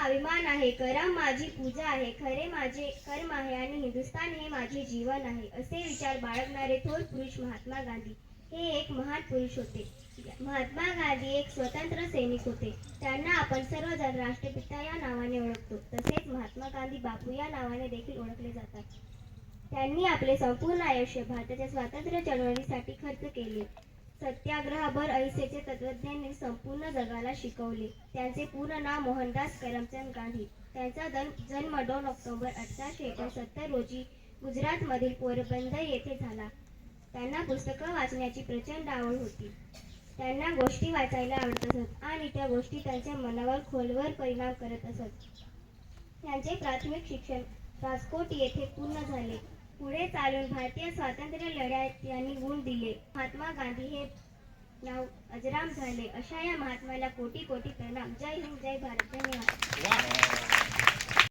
अभिमान आहे करम माझी पूजा आहे खरे माझे कर्म आहे आणि हिंदुस्थान हे माझे जीवन आहे असे विचार बाळगणारे थोर पुरुष महात्मा गांधी. हे एक महान पुरुष होते. महात्मा गांधी एक स्वतंत्र सैनिक होते. त्यांना आपण सर्वजण राष्ट्रपिता या नावाने ओळखतो. तसेच महात्मा गांधी बापू या नावाने देखील ओळखले जातात. त्यांनी आपले संपूर्ण आयुष्य भारताच्या स्वातंत्र्य चळवळीसाठी खर्च केले. सत्याग्रहभर अहिंसेचे तत्वज्ञान संपूर्ण जगाला शिकवले. त्यांचे पूर्ण नाव मोहनदास करमचंद गांधी. त्यांचा जन्म जन्म दोन ऑक्टोबर अठराशे एकोणसत्तर रोजी गुजरातमधील पोरबंदर येथे झाला. त्यांना पुस्तकं वाचण्याची प्रचंड आवड होती. त्यांना गोष्टी वाचायला आवडत असत आणि त्या गोष्टी त्यांच्या मनावर खोलवर परिणाम करत असत. त्यांचे प्राथमिक शिक्षण राजकोट येथे पूर्ण झाले. पुढे चालून भारतीय स्वातंत्र्य लढ्यात यांनी गुण दिले. महात्मा गांधी हे नाव अजराम झाले. अशा या महात्म्याला कोटी कोटी प्रणाम. जय हिंद जय भारत धन्यवाद.